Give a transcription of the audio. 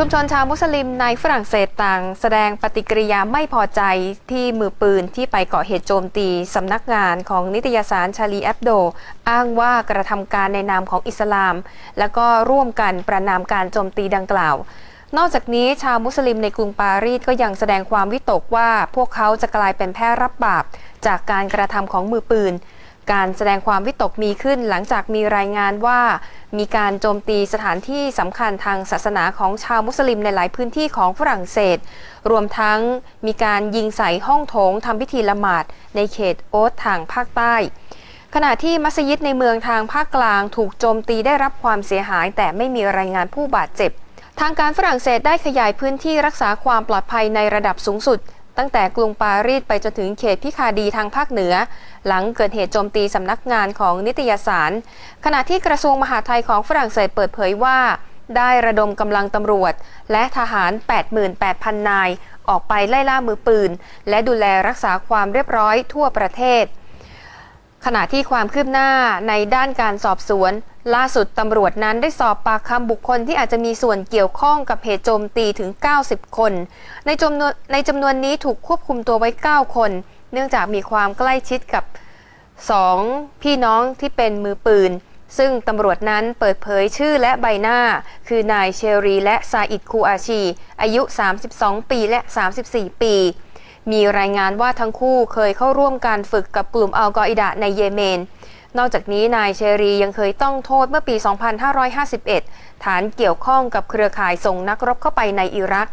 ชุมชนชาวมุสลิมในฝรั่งเศสต่าง แสดงปฏิกิริยาไม่พอใจที่มือปืนที่ไปก่อเหตุโจมตีสำนักงานของนิตยสารชาลีแอบโด อ้างว่ากระทำการในนามของอิสลาม และก็ร่วมกันประนามการโจมตีดังกล่าว นอกจากนี้ชาวมุสลิมในกรุงปารีสก็ยังแสดงความวิตกว่าพวกเขาจะกลายเป็นแพ้รับบาป จากการกระทำของมือปืน การแสดงความวิตกมีขึ้นหลังจากมีรายงานว่า มีการโจมตีสถานที่สำคัญทางศาสนาของชาวมุสลิมในหลายพื้นที่ของฝรั่งเศส รวมทั้งมีการยิงใส่ห้องโถงทำพิธีละหมาดในเขตโอ๊ตทางภาคใต้ ขณะที่มัสยิดในเมืองทางภาคกลางถูกโจมตีได้รับความเสียหาย แต่ไม่มีรายงานผู้บาดเจ็บทางการฝรั่งเศสได้ขยายพื้นที่รักษาความปลอดภัยในระดับสูงสุด ตั้งแต่กรุงปารีสไปจนถึงเขตพิคาดีทางภาคเหนือ หลังเกิดเหตุโจมตีสำนักงานของนิตยสาร ขณะที่กระทรวงมหาดไทยของฝรั่งเศสเปิดเผยว่า ได้ระดมกำลังตำรวจ และทหาร 88,000 นาย ออกไปไล่ล่ามือปืน และดูแลรักษาความเรียบร้อยทั่วประเทศ ขณะที่ความคืบหน้าในด้านการสอบสวน ล่าสุดตำรวจนั้นได้สอบปากคำบุคคลที่อาจจะมีส่วนเกี่ยวข้องกับเหตุโจมตีถึง 90 คน ในจำนวนในจำนวนนี้ถูกควบคุมตัวไว้ 9 คน เนื่องจากมีความใกล้ชิดกับ 2 พี่น้องที่เป็นมือปืน ซึ่งตำรวจนั้นเปิดเผยชื่อและใบหน้า คือนายเชอรีและซาอิดคูอาชี อายุ 32 ปีและ 34 ปี มีรายงานว่าทั้งคู่เคยเข้าร่วมการฝึกกับกลุ่มอัลกออิดะในเยเมน นอกจากนี้นายเชรียังเคยต้องโทษเมื่อปี 2551 ฐานเกี่ยวข้องกับเครือข่ายส่งนักรบเข้าไปในอิรัก